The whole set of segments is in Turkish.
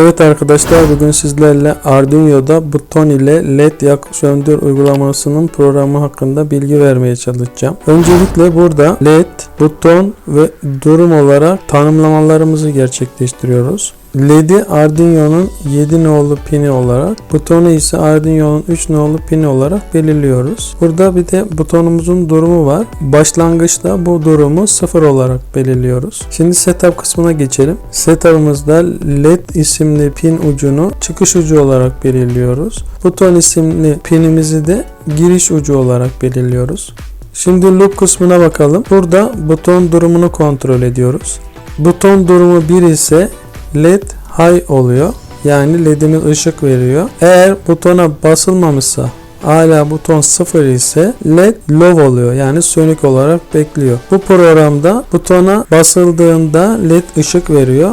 Evet arkadaşlar bugün sizlerle Arduino'da buton ile led yak söndür uygulamasının programı hakkında bilgi vermeye çalışacağım. Öncelikle burada led, buton ve durum olarak tanımlamalarımızı gerçekleştiriyoruz. LED'i Arduino'nun 7 nolu pini olarak, butonu ise Arduino'nun 3 nolu pini olarak belirliyoruz. Burada bir de butonumuzun durumu var. Başlangıçta bu durumu 0 olarak belirliyoruz. Şimdi setup kısmına geçelim. Setup'ımızda LED isimli pin ucunu çıkış ucu olarak belirliyoruz. Buton isimli pinimizi de giriş ucu olarak belirliyoruz. Şimdi loop kısmına bakalım. Burada buton durumunu kontrol ediyoruz. Buton durumu 1 ise LED high oluyor. Yani LED'imiz ışık veriyor. Eğer butona basılmamışsa hala buton 0 ise LED low oluyor. Yani sönük olarak bekliyor. Bu programda butona basıldığında LED ışık veriyor.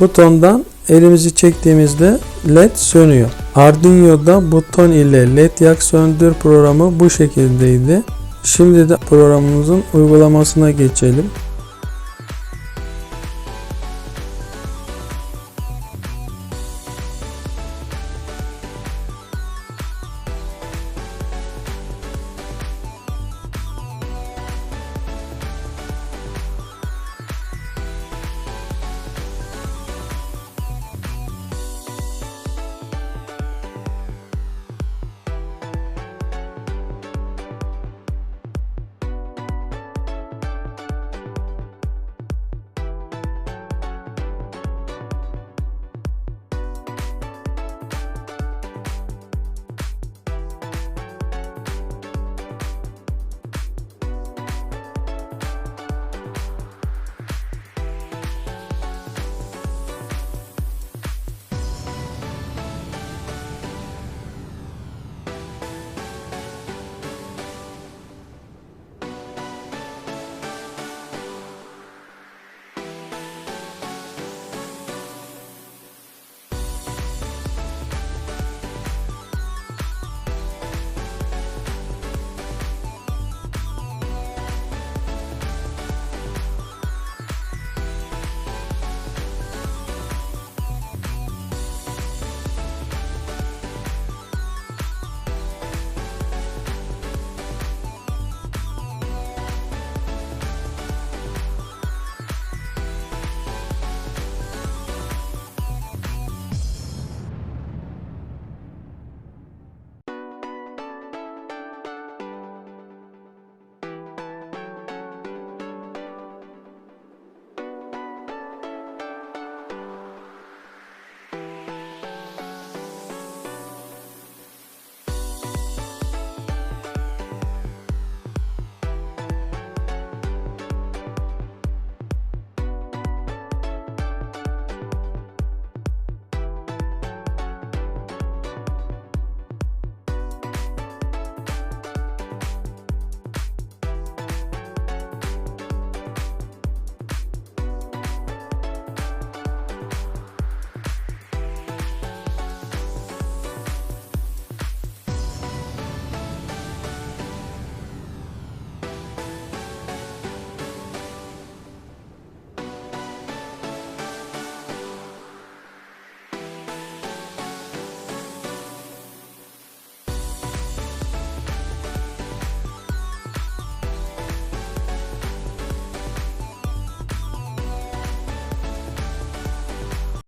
Butondan elimizi çektiğimizde LED sönüyor. Arduino'da buton ile LED yak söndür programı bu şekildeydi. Şimdi de programımızın uygulamasına geçelim.